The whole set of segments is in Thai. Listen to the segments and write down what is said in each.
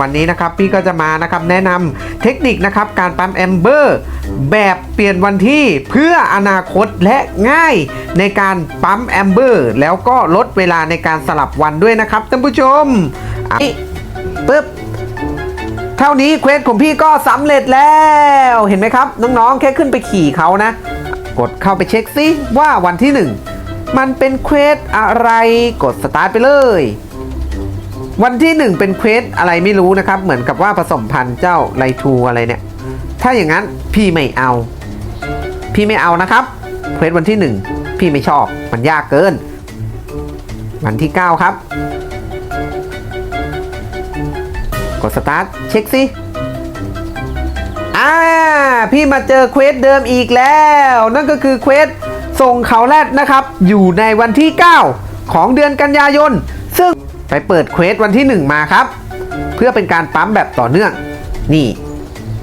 วันนี้นะครับพี่ก็จะมานะครับแนะนำเทคนิคนะครับการปั๊มแอมเบอร์แบบเปลี่ยนวันที่เพื่ออนาคตและง่ายในการปั๊มแอมเบอร์แล้วก็ลดเวลาในการสลับวันด้วยนะครับท่านผู้ชมอะปึ๊บเท่านี้เควสของพี่ก็สำเร็จแล้วเห็นไหมครับ น้องๆ แค่ขึ้นไปขี่เขานะ กดเข้าไปเช็คซิว่าวันที่หนึ่งมันเป็นเควสอะไรกดสตาร์ทไปเลย วันที่หนึ่งเป็นเควสอะไรไม่รู้นะครับ เหมือนกับว่าผสมพันธุ์เจ้าไลทูอะไรเนี่ย ถ้าอย่างนั้นพี่ไม่เอา พี่ไม่เอานะครับเควสวันที่หนึ่งพี่ไม่ชอบมันยากเกิน วันที่เก้าครับ กดสตาร์ทเช็คสิอ่าพี่มาเจอเควสเดิมอีกแล้ว นั่นก็คือเควสส่งเขาแรดนะครับ อยู่ในวันที่ 9 ของเดือนกันยายน ไปเปิดเควสวันที่ 1 มาครับ เพื่อเป็นการปั๊มแบบต่อเนื่อง นี่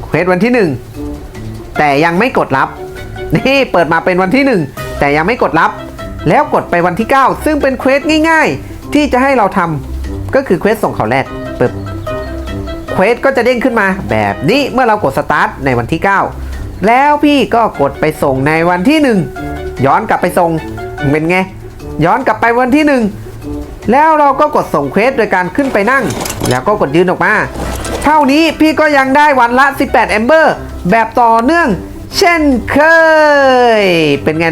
เควสวันที่ 1 แต่ยังไม่กดรับ นี่เปิดมาเป็นวันที่ 1 แต่ยังไม่กดรับ แล้วกดไปวันที่ 9 ซึ่งเป็นเควสง่าย ๆ ที่จะให้เราทำก็คือเควสส่งเขาแรดปึ๊บเควสก็จะเด้งขึ้นมาแบบนี้เมื่อเรากดสตาร์ทในวันที่ 9 แล้วพี่ก็กดไปส่งในวันที่ 1 ย้อนกลับไปส่งเป็นไง ย้อนกลับไปวันที่ 1 แล้วเราก็กดส่งเควสโดยการขึ้นไปนั่ง แล้วก็กดยืนออกมา เท่านี้พี่ก็ยังได้วันละ 18แอมเบอร์แบบต่อเนื่อง เช่นเคย เป็นไง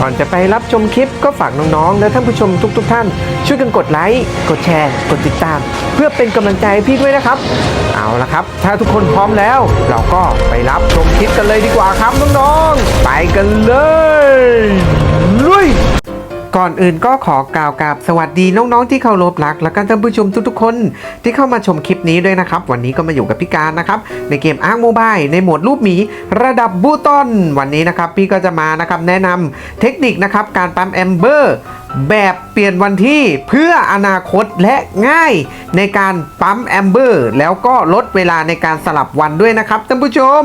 ก่อนจะไปรับชมคลิปก็ฝากน้องๆ และท่านผู้ชมทุกๆทท่าน ช่วยกันกดไลค์ กดแชร์ กดติดตาม เพื่อเป็นกำลังใจให้พี่ด้วยนะครับ เอาละครับ ถ้าทุกคนพร้อมแล้ว เราก็ไปรับชมคลิปกันเลยดีกว่าครับน้องๆ ไปกันเลยลุย ก่อนอื่นก็ขอกล่าวกับสวัสดีน้องๆที่เคารพรัก และก็ท่านผู้ชมทุกๆคน ที่เข้ามาชมคลิปนี้ด้วยนะครับ วันนี้ก็มาอยู่กับพี่การนะครับ ในเกมอาร์คโมบายในโหมดรูปหมีระดับบูตอนวันนี้นะครับ พี่ก็จะมานะครับแนะนำเทคนิคนะครับการปั๊มแอมเบอร์แบบเปลี่ยนวันที่เพื่ออนาคตและง่ายในการปั๊มแอมเบอร์แล้วก็ลดเวลาในการสลับวันด้วยนะครับท่านผู้ชม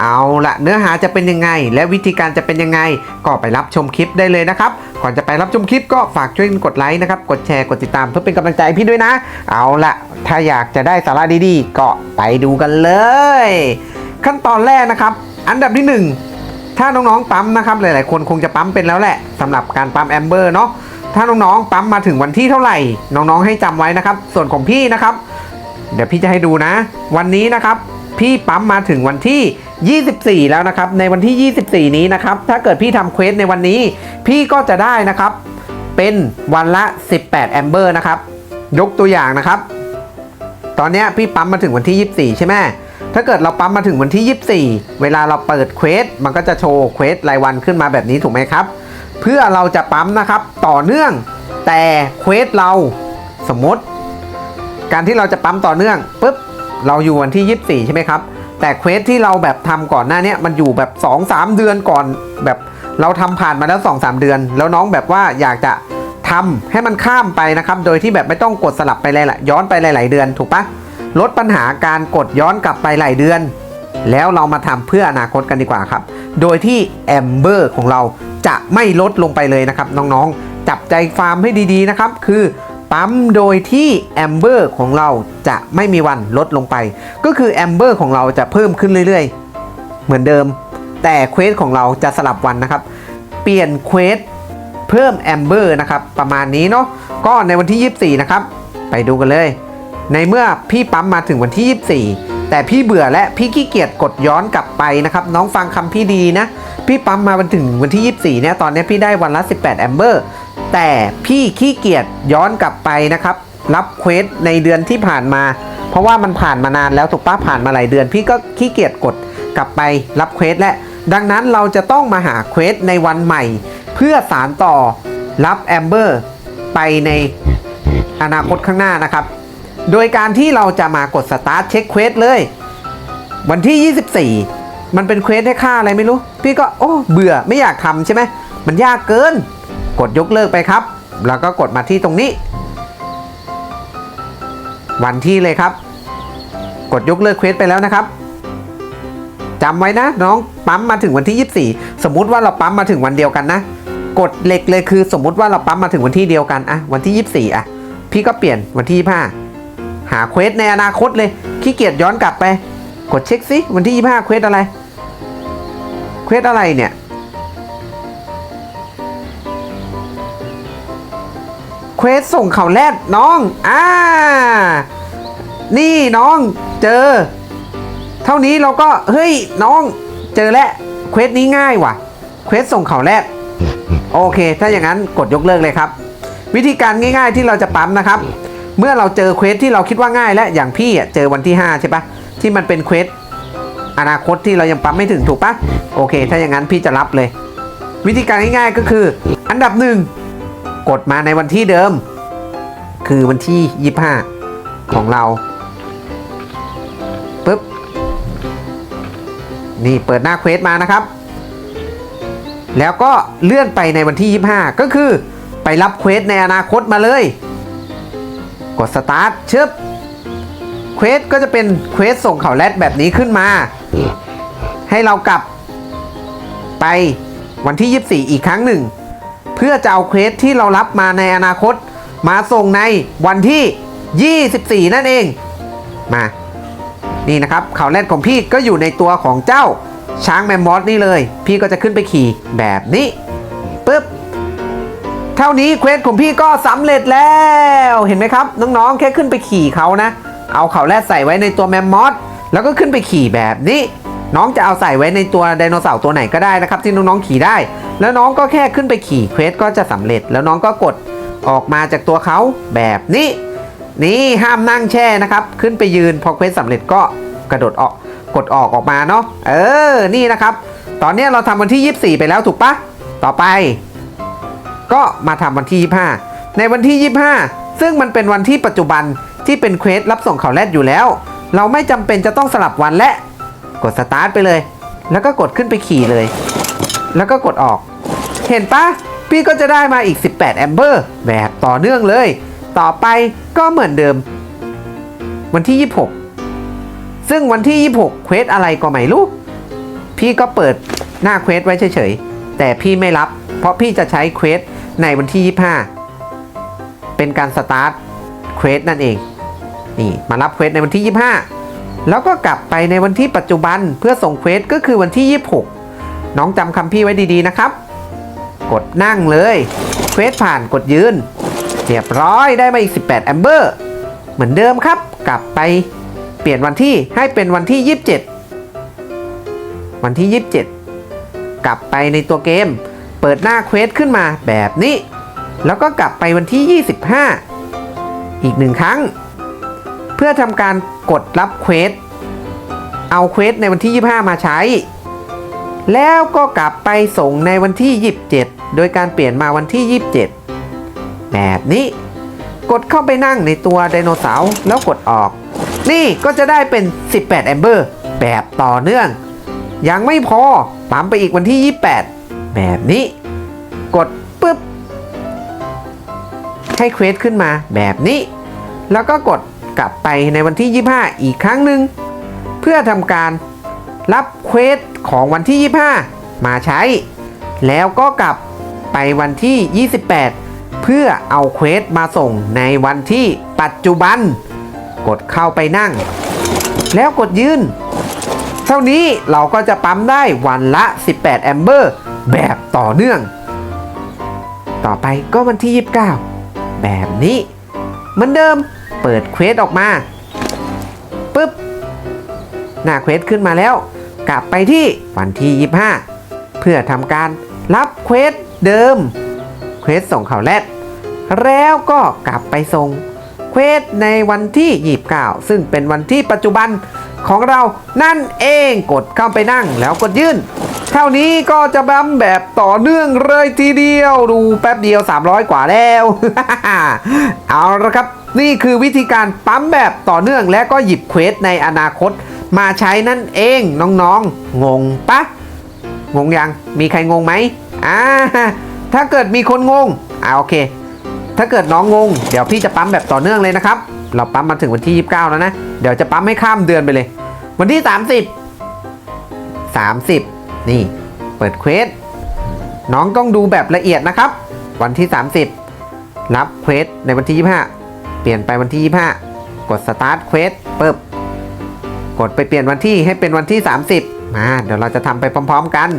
เอาละเนื้อหาจะเป็นยังไง และวิธีการจะเป็นยังไง ก็ไปรับชมคลิปได้เลยนะครับ ก่อนจะไปรับชมคลิปก็ฝากช่วยกดไลค์นะครับ กดแชร์ กดติดตามเพื่อเป็นกำลังใจพี่ด้วยนะ เอาละถ้าอยากจะได้สาระดีๆ ก็ไปดูกันเลย ขั้นตอนแรกนะครับ อันดับที่หนึ่งถ้าน้องๆปั๊มนะครับ หลายๆ คนคงจะปั๊มเป็นแล้วแหละสำหรับการปั๊มแอมเบอร์เนาะ ถ้าน้องๆปั๊มมาถึงวันที่เท่าไหร่ น้องๆให้จำไว้นะครับ ส่วนของพี่นะครับ เดี๋ยวพี่จะให้ดูนะ วันนี้นะครับ พี่ปั๊มมาถึงวันที่ 24 แล้วนะครับ ในวันที่ 24 นี้นะครับ ถ้าเกิดพี่ทำเควสในวันนี้ พี่ก็จะได้นะครับ เป็นวันละ 18 แอมเบอร์นะครับ ยกตัวอย่างนะครับ ตอนนี้พี่ปั๊มมาถึงวันที่ 24 ใช่ไหมถ้าเกิดเราปั๊มมาถึงวันที่ 24 เวลาเราเปิดเควส มันก็จะโชว์เควสรายวันขึ้นมาแบบนี้ถูกไหมครับ เพื่อเราจะปั๊มนะครับต่อเนื่อง แต่เควสเราสมมติ การที่เราจะปั๊มต่อเนื่องปุ๊บ เราอยู่วันที่ 24 ใช่ไหมครับ แต่เควสที่เราแบบทำก่อนหน้านี้มันอยู่แบบ 2-3 เดือนก่อนแบบเราทำผ่านมาแล้ว 2-3 เดือน แล้วน้องแบบว่าอยากจะทำให้มันข้ามไปนะครับ โดยที่แบบไม่ต้องกดสลับไปเลยละย้อนไปหลาย ๆ เดือนถูกปะลดปัญหาการกดย้อนกลับไปหลายเดือน แล้วเรามาทำเพื่ออนาคตกันดีกว่าครับ โดยที่แอมเบอร์ของเราจะไม่ลดลงไปเลยนะครับ น้องๆ จับใจฟาร์มให้ดีๆนะครับ คือ ปั๊มโดยที่แอมเบอร์ของเราจะไม่มีวันลดลงไป ก็คือแอมเบอร์ของเราจะเพิ่มขึ้นเรื่อยๆ เหมือนเดิม แต่เควสของเราจะสลับวันนะครับ เปลี่ยนเควสเพิ่มแอมเบอร์นะครับ ประมาณนี้เนาะก็ในวันที่ 24 นะครับ ไปดูกันเลย ในเมื่อพี่ปั๊มมาถึงวันที่ 24 แต่พี่เบื่อและพี่ขี้เกียจกดย้อนกลับไปนะครับ น้องฟังคำพี่ดีนะ พี่ปั๊มมาวันถึงวันที่ 24 เนี่ยตอนนี้พี่ได้วันละ 18 แอมเบอร์ แต่พี่ขี้เกียจย้อนกลับไปนะครับ รับเควสในเดือนที่ผ่านมา เพราะว่ามันผ่านมานานแล้วถูกปะผ่านมาหลายเดือน พี่ก็ขี้เกียจกดกลับไปรับเควสและดังนั้นเราจะต้องมาหาเควสในวันใหม่ เพื่อสารต่อรับแอมเบอร์ไปในอนาคตข้างหน้านะครับ โดยการที่เราจะมากดสตาร์ทเช็คเควสเลย วันที่ 24 มันเป็นเควสให้ค่าอะไรไม่รู้ พี่ก็โอ้เบื่อไม่อยากทำใช่ไหมมันยากเกิน กดยกเลิกไปครับ แล้วก็กดมาที่ตรงนี้ วันที่เลยครับ กดยกเลิกเควสไปแล้วนะครับจำไว้นะน้องปั๊มมาถึงวันที่ 24 สมมุติว่าเราปั๊มมาถึงวันเดียวกันนะ กดเหล็กเลยคือสมมุติว่าเราปั๊มมาถึงวันที่เดียวกันอะวันที่ 24อะพี่ก็เปลี่ยนวันที่ 25 หาเควสในอนาคตเลยขี้เกียจย้อนกลับไป กดเช็คสิวันที่ 25เควสอะไรเควสอะไรเนี่ย เควสส่งเขาแรดน้องอ่านี่น้องเจอ เท่านี้เราก็เฮ้ยน้องเจอแล้วเควสนี้ง่ายว่ะเควสส่งเขาแรดโอเค ถ้าอย่างนั้นกดยกเลิกเลยครับ วิธีการง่าย ๆ ที่เราจะปั๊มนะครับ เมื่อเราเจอเควสที่เราคิดว่าง่ายแล้วอย่างพี่เจอวันที่ 5 ใช่ปะที่มันเป็นเควสอนาคตที่เรายังปั๊มไม่ถึงถูกปะโอเค ถ้าอย่างนั้นพี่จะรับเลย วิธีการง่ายๆก็คือ อันดับหนึ่ง กดมาในวันที่เดิม คือวันที่ 25 ของเราปึ๊บนี่เปิดหน้าเควสมานะครับ แล้วก็เลื่อนไปในวันที่ 25 ก็คือไปรับเควสในอนาคตมาเลย กดสตาร์ทชึบเควสก็จะเป็นเควสส่งเขาแรดแบบนี้ขึ้นมา ให้เรากลับไปวันที่ 24 อีกครั้งหนึ่ง เพื่อจะเอาเควสที่เรารับมาในอนาคต มาส่งในวันที่ 24 นั่นเอง มา นี่นะครับเขาวแรดของพี่ก็อยู่ในตัวของเจ้าช้างแมมมอสนี่เลย พี่ก็จะขึ้นไปขี่แบบนี้ปึ๊บเท่านี้เควสของพี่ก็สำเร็จแล้วเห็นไหมครับ น้องๆ แค่ขึ้นไปขี่เขานะ เอาเขาแรดใส่ไว้ในตัวแมมมอสแล้วก็ขึ้นไปขี่แบบนี้ น้องจะเอาใส่ไว้ในตัวไดโนเสาร์ตัวไหนก็ได้นะครับ ที่น้องๆขี่ได้ แล้วน้องก็แค่ขึ้นไปขี่เควสก็จะสำเร็จ แล้วน้องก็กดออกมาจากตัวเขาแบบนี้ นี่ห้ามนั่งแช่นะครับ ขึ้นไปยืนพอเควสสำเร็จก็กระโดดออกกดออกออกมาเนาะเออนี่นะครับ ตอนนี้เราทำวันที่ 24 ไปแล้วถูกปะต่อไป ก็มาทำวันที่ 25 ในวันที่ 25 ซึ่งมันเป็นวันที่ปัจจุบันที่เป็นเควสรับส่งเขาวแรดอยู่แล้ว เราไม่จำเป็นจะต้องสลับวันและ กดสตาร์ทไปเลย แล้วก็กดขึ้นไปขี่เลย แล้วก็กดออก เห็นปะพี่ก็จะได้มาอีก 18 แอมเบอร์ แบบต่อเนื่องเลย ต่อไปก็เหมือนเดิม วันที่ 26 ซึ่งวันที่ 26 เควสอะไรก็ไม่รู้ พี่ก็เปิดหน้าเควสไว้เฉยๆ แต่พี่ไม่รับ เพราะพี่จะใช้เควสในวันที่ 25 เป็นการสตาร์ทเควสนั่นเอง นี่มารับเควสในวันที่ 25 แล้วก็กลับไปในวันที่ปัจจุบันเพื่อส่งเควสก็คือวันที่ 26 น้องจำคำพี่ไว้ดีๆนะครับ กดนั่งเลย เควสผ่านกดยืน เรียบร้อยได้มาอีก 18แอมเบอร์ เหมือนเดิมครับ กลับไปเปลี่ยนวันที่ให้เป็นวันที่ 27 วันที่ 27 กลับไปในตัวเกม เปิดหน้าเควสขึ้นมาแบบนี้ แล้วก็กลับไปวันที่ 25 อีกหนึ่งครั้ง เพื่อทำการกดรับเควสเอาเควสในวันที่ 25 มาใช้ แล้วก็กลับไปส่งในวันที่ 27 โดยการเปลี่ยนมาวันที่ 27 แบบนี้ กดเข้าไปนั่งในตัวไดโนเสาร์แล้วกดออก นี่ก็จะได้เป็น 18 แอมเบอร์ แบบต่อเนื่อง ยังไม่พอปั๊มไปอีกวันที่ 28 แบบนี้ กดปุ๊บ ให้เควสขึ้นมาแบบนี้ แล้วก็กดกลับไปในวันที่ 25 อีกครั้งหนึ่งเพื่อทำการ รับเควสของวันที่ 25 มาใช้ แล้วก็กลับไปวันที่ 28 เพื่อเอาเควสมาส่งในวันที่ปัจจุบัน กดเข้าไปนั่ง แล้วกดยืน เท่านี้เราก็จะปั๊มได้วันละ 18 แอมเบอร์ แบบต่อเนื่อง ต่อไปก็วันที่ 29 แบบนี้ เหมือนเดิมเปิดเควสออกมาปุ๊บหน้าเควสขึ้นมาแล้ว กลับไปที่วันที่ 25 เพื่อทำการรับเควสเดิม เควสส่งเขาแรดแล้วก็กลับไปส่งเควสในวันที่ 29 ซึ่งเป็นวันที่ปัจจุบันของเรานั่นเองกดเข้าไปนั่งแล้วกดยื่น เท่านี้ก็จะบัมแบบต่อเนื่องเลยทีเดียวดูแป๊บเดียว 300 กว่าแล้ว เอาละครับ นี่คือวิธีการปั๊มแบบต่อเนื่องและก็หยิบเควสในอนาคต มาใช้นั่นเองน้องๆ งงปะ งงยัง มีใครงงไหมอ่าถ้าเกิดมีคนงงอ่าโอเค ถ้าเกิดน้องงง เดี๋ยวพี่จะปั๊มแบบต่อเนื่องเลยนะครับ เราปั๊มมาถึงวันที่ 29 แล้วนะ เดี๋ยวจะปั๊มให้ข้ามเดือนไปเลย วันที่ 30 30 นี่ เปิดเควส น้องต้องดูแบบละเอียดนะครับ วันที่ 30 รับเควสในวันที่ 25 เปลี่ยนไปวันที่ 25 กด start quest ปึ๊บ กดไปเปลี่ยนวันที่ให้เป็นวันที่ 30มาเดี๋ยวเราจะทำไปพร้อม ๆกัน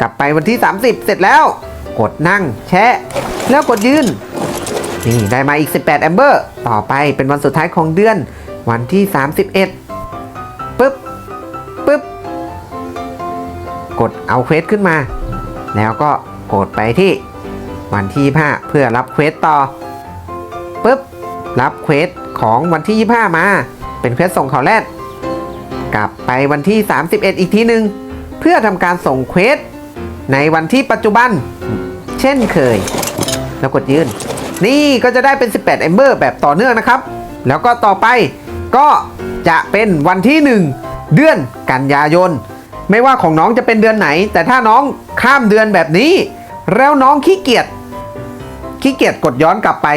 กลับไปวันที่ 30 เสร็จแล้ว กดนั่งแชะ แล้วกดยืนนี่ได้มาอีก 18แอมเบอร์ ต่อไปเป็นวันสุดท้ายของเดือน วันที่ 31ปึ๊บปึ๊บ กดเอาเควสขึ้นมา แล้วก็กดไปที่วันที่ 25 เพื่อรับเควสต่อปึ๊บ รับเควสของวันที่ 25 มา เป็นเควสส่งเขาแรด กลับไปวันที่ 31 อีกทีหนึ่งเพื่อทำการส่งเควสในวันที่ปัจจุบัน เช่นเคย แล้วกดยืน นี่ก็จะได้เป็น 18เอมเบอร์แบบต่อเนื่องนะครับ แล้วก็ต่อไปก็จะเป็นวันที่ 1 เดือนกันยายน ไม่ว่าของน้องจะเป็นเดือนไหน แต่ถ้าน้องข้ามเดือนแบบนี้ แล้วน้องขี้เกียจขี้เกียจกดย้อนกลับไป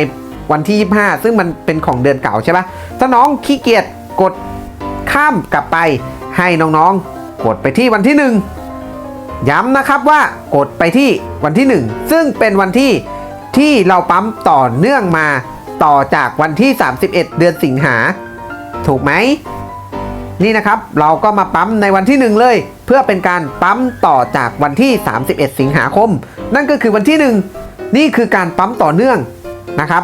วันที่ 25 ซึ่งมันเป็นของเดือนเก่าใช่ปะถ้าน้องขี้เกียจกด ข้ามกลับไปให้น้องๆ กดไปที่วันที่ 1 ย้ำนะครับว่ากดไปที่วันที่ 1 ซึ่งเป็นวันที่ที่เราปั๊มต่อเนื่องมาต่อจากวันที่ 31 เดือนสิงหา ถูกไหม นี่นะครับเราก็มาปั๊มในวันที่ 1 เลย เพื่อเป็นการปั๊มต่อจากวันที่ 31 สิงหาคม นั่นก็คือวันที่ 1 นี่คือการปั๊มต่อเนื่องนะครับ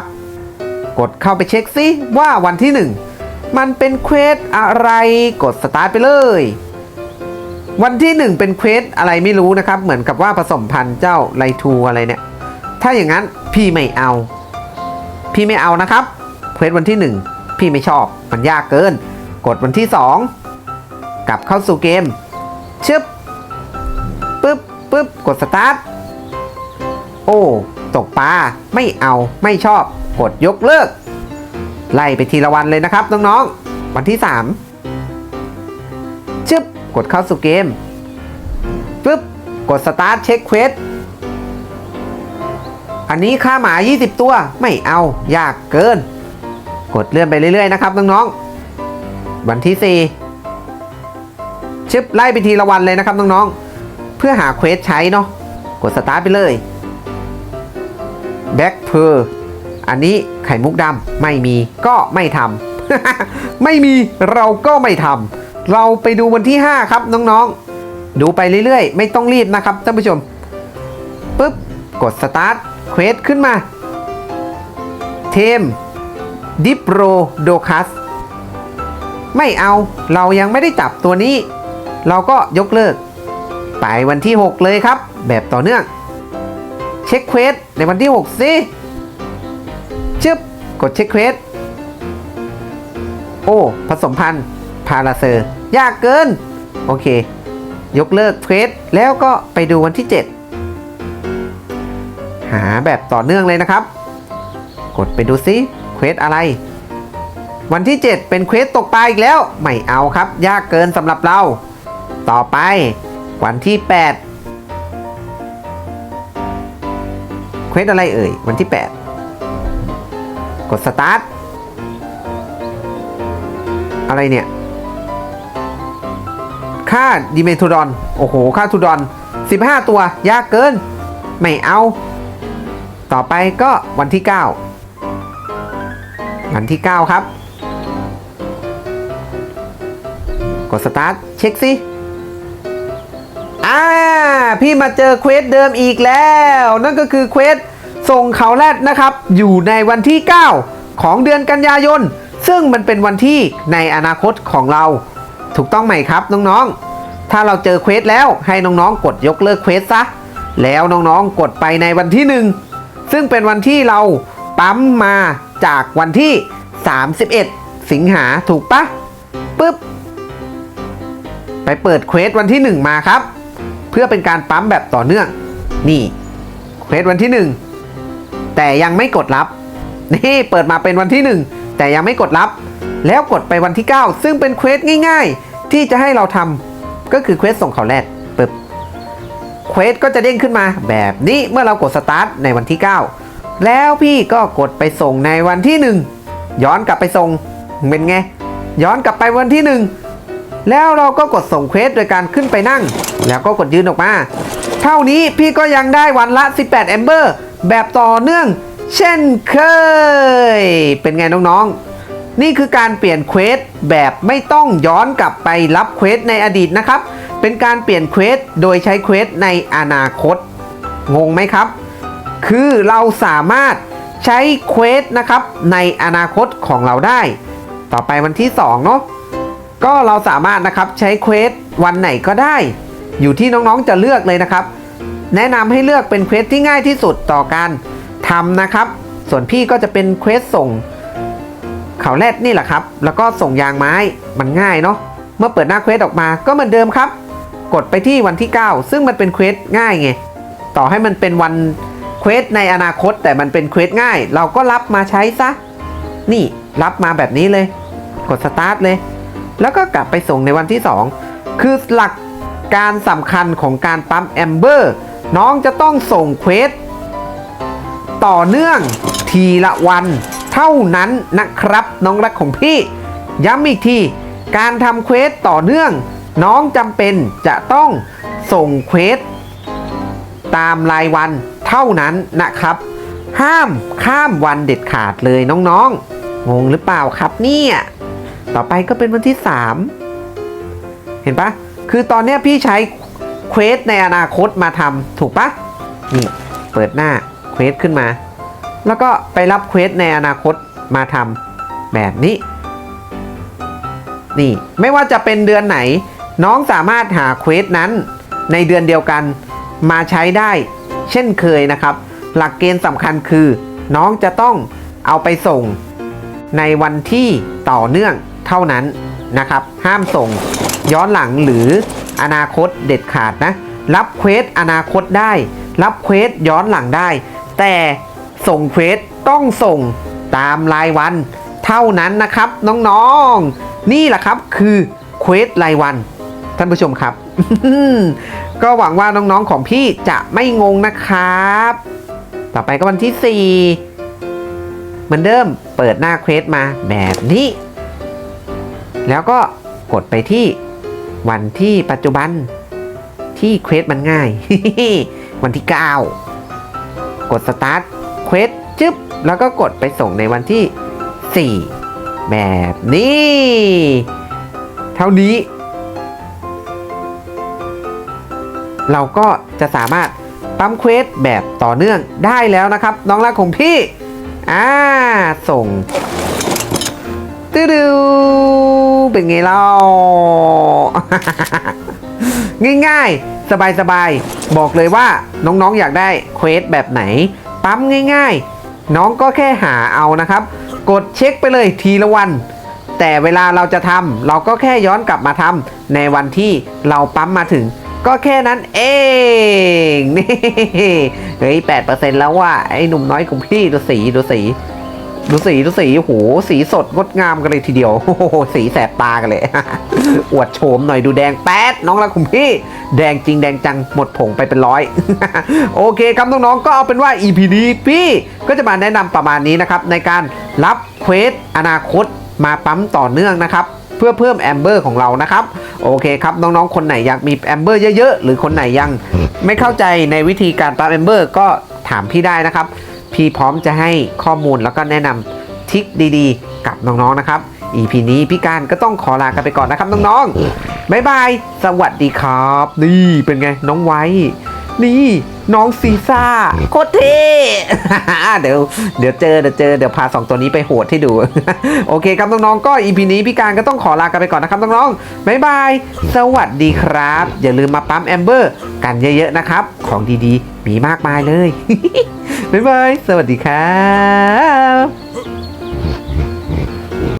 กดเข้าไปเช็คซิว่าวันที่ 1 มันเป็นเควสอะไรกดสตาร์ทไปเลย วันที่ 1 เป็นเควสอะไรไม่รู้นะครับ เหมือนกับว่าผสมพันธุ์เจ้าไลทูอะไรเนี่ย ถ้าอย่างนั้นพี่ไม่เอา พี่ไม่เอานะครับเควสวันที่ 1 พี่ไม่ชอบมันยากเกิน กดวันที่ 2 กลับเข้าสู่เกมชึบปึ๊บปึ๊บกดสตาร์ทโอ้ตกปลาไม่เอาไม่ชอบ กดยกเลิก ไล่ไปทีละวันเลยนะครับน้องๆ วันที่ 3 ชึบ กดเข้าสู่เกมปึ๊บ กดสตาร์ทเช็คเควสอันนี้ค่าหมา 20 ตัว ไม่เอา ยากเกิน กดเลื่อนไปเรื่อยๆนะครับน้องๆ วันที่ 4 ชึบ ไล่ไปทีละวันเลยนะครับน้องๆ เพื่อหาเควสใช้เนาะ กดสตาร์ทไปเลยแบ็คเพอร์ อันนี้ไข่มุกดำไม่มีก็ไม่ทำไม่มีเราก็ไม่ทำเราไปดูวันที่ 5 ครับน้องๆ ดูไปเรื่อยๆ ไม่ต้องรีบนะครับท่านผู้ชมปุ๊บกดสตาร์ทเควสขึ้นมา เทมดิปโรโดคัสไม่เอาเรายังไม่ได้จับตัวนี้ เราก็ยกเลิก ไปวันที่ 6 เลยครับ แบบต่อเนื่อง เช็คเควสในวันที่ 6 สิ ชึบกดเช็คเควส โอ้ ผสมพันธุ์พาราเซอร์ ยากเกิน โอเค ยกเลิกเควส แล้วก็ไปดูวันที่ 7 หาแบบต่อเนื่องเลยนะครับ กดไปดูซิเควสอะไร วันที่ 7 เป็นเควสตกปลาอีกแล้ว ไม่เอาครับ ยากเกินสำหรับเรา ต่อไป วันที่ 8เควสอะไรเอ่ย วันที่ 8 กดสตาร์ทอะไรเนี่ย ค่าดิเมทูดอน โอ้โห ค่าทูดอน 15 ตัวยากเกิน ไม่เอา ต่อไปก็วันที่ 9 วันที่ 9 ครับ กดสตาร์ท เช็คสิอ่า พี่มาเจอเควสเดิมอีกแล้ว นั่นก็คือเควส ส่งเขาแรดนะครับ อยู่ในวันที่ 9 ของเดือนกันยายน ซึ่งมันเป็นวันที่ในอนาคตของเรา ถูกต้องไหมครับน้องๆ ถ้าเราเจอเควสแล้วให้น้องๆ กดยกเลิกเควสซะ แล้วน้องๆ กดไปในวันที่ 1 ซึ่งเป็นวันที่เราปั๊มมาจากวันที่ 31 สิงหาถูกปะปึ๊บ ไปเปิดเควสวันที่ 1 มาครับ เพื่อเป็นการปั๊มแบบต่อเนื่อง นี่เควสวันที่ 1 แต่ยังไม่กดรับ นี่เปิดมาเป็นวันที่ 1 แต่ยังไม่กดรับ แล้วกดไปวันที่ 9 ซึ่งเป็นเควสง่ายๆ ที่จะให้เราทำก็คือเควสส่งเขาแรดปึ๊บเควสก็จะเด้งขึ้นมาแบบนี้เมื่อเรากดสตาร์ทในวันที่ 9 แล้วพี่ก็กดไปส่งในวันที่ 1 ย้อนกลับไปส่งเป็นไง ย้อนกลับไปวันที่ 1 แล้วเราก็กดส่งเควสโดยการขึ้นไปนั่ง แล้วก็กดยืนออกมา เท่านี้พี่ก็ยังได้วันละ 18 แอมเบอร์ แบบต่อเนื่อง เช่นเคย เป็นไงน้องๆ นี่คือการเปลี่ยนเควสแบบไม่ต้องย้อนกลับไปรับเควสในอดีตนะครับ เป็นการเปลี่ยนเควสโดยใช้เควสในอนาคต งงไหมครับ คือเราสามารถใช้เควสนะครับในอนาคตของเราได้ ต่อไปวันที่2เนาะก็เราสามารถนะครับใช้เควสวันไหนก็ได้ อยู่ที่น้องๆจะเลือกเลยนะครับ แนะนำให้เลือกเป็นเควสที่ง่ายที่สุดต่อการทำนะครับ ส่วนพี่ก็จะเป็นเควสส่งเขาแรดนี่แหละครับ แล้วก็ส่งยางไม้มันง่ายเนาะเมื่อเปิดหน้าเควสออกมาก็เหมือนเดิมครับ กดไปที่วันที่ 9 ซึ่งมันเป็นเควสง่ายไงต่อให้มันเป็นวันเควสในอนาคตแต่มันเป็นเควสง่าย เราก็รับมาใช้ซะ นี่รับมาแบบนี้เลย กดสตาร์ทเลย แล้วก็กลับไปส่งในวันที่ 2 คือหลักการสำคัญของการปั๊มแอมเบอร์ น้องจะต้องส่งเควสต่อเนื่องทีละวันเท่านั้นนะครับน้องรักของพี่ ย้ำอีกที การทำเควสต่อเนื่อง น้องจำเป็นจะต้องส่งเควสตามรายวันเท่านั้นนะครับ ห้ามข้ามวันเด็ดขาดเลยน้องๆ งงหรือเปล่าครับเนี่ย ต่อไปก็เป็นวันที่ 3 เห็นปะคือตอนเนี้ยพี่ใช้เควสในอนาคตมาทำถูกปะนี่เปิดหน้าเควสขึ้นมา แล้วก็ไปรับเควสในอนาคตมาทำแบบนี้ นี่ไม่ว่าจะเป็นเดือนไหน น้องสามารถหาเควสนั้น ในเดือนเดียวกันมาใช้ได้ เช่นเคยนะครับ หลักเกณฑ์สำคัญคือ น้องจะต้องเอาไปส่งในวันที่ต่อเนื่องเท่านั้นนะครับ ห้ามส่งย้อนหลังหรือ อนาคตเด็ดขาดนะ รับเควสอนาคตได้ รับเควสย้อนหลังได้ แต่ส่งเควสต้องส่งตามรายวัน เท่านั้นนะครับน้องๆ นี่แหละครับคือเควสรายวัน ท่านผู้ชมครับ ก็หวังว่าน้องๆของพี่จะไม่งงนะครับ ต่อไปก็วันที่ 4 เหมือนเดิมเปิดหน้าเควสมาแบบนี้ แล้วก็กดไปที่ วันที่ปัจจุบันที่เควสมันง่าย วันที่ 9 กดสตาร์ทเควสจึ๊บ แล้วก็กดไปส่งในวันที่ 4 แบบนี้ เท่านี้ เราก็จะสามารถปั๊มเควสแบบต่อเนื่องได้แล้วนะครับ น้องรักของพี่ อ่า ส่ง ตื้อดูเป็นไงเล่า ง่ายๆ สบายๆ บอกเลยว่าน้องๆ อยากได้เควสแบบไหน ปั๊มง่ายๆ น้องก็แค่หาเอานะครับ กดเช็คไปเลยทีละวัน แต่เวลาเราจะทำเราก็แค่ย้อนกลับมาทำในวันที่เราปั๊มมาถึง ก็แค่นั้นเองนี่เฮ้ยแปดเปอร์เซ็นต์แล้วว่าไอ้หนุ่มน้อยของพี่ดูสีดูสี ดูสีดูสีโหสีสดงดงามกันเลยทีเดียวโอ้โหสีแสบตากันเลย อวดโฉมหน่อยดูแดงแป๊ดน้องรักคุณพี่ แดงจริงแดงจังหมดผงไปเป็นร้อย โอเคครับน้องๆก็เอาเป็นว่า EP นี้พี่ก็จะมาแนะนำประมาณนี้นะครับ ในการรับเควสอนาคตมาปั๊มต่อเนื่องนะครับเพื่อเพิ่มแอมเบอร์ของเรานะครับโอเคครับน้องๆ คนไหนอยากมีแอมเบอร์เยอะๆ หรือคนไหนยัง ไม่เข้าใจในวิธีการปั๊มแอมเบอร์ก็ถามพี่ได้นะครับ พี่พร้อมจะให้ข้อมูลแล้วก็แนะนำทริคดีๆ กับน้องๆนะครับ EP นี้พี่การก็ต้องขอลากันไปก่อนนะครับน้องๆบ๊ายบาย สวัสดีครับ นี่เป็นไงน้องไว้ นี่น้องซีซ่าโคตรเท่เดี๋ยวเดี๋ยวเจอเดี๋ยวเจอเดี๋ยวพาสองตัวนี้ไปโหดให้ดู โอเคครับน้องๆก็ EP นี้พี่การก็ต้องขอลากันไปก่อนนะครับน้องๆบ๊ายบาย สวัสดีครับ อย่าลืมมาปั๊มแอมเบอร์ กันเยอะๆนะครับ ของดีๆ มีมากมายเลย บ๊ายบาย สวัสดีครับ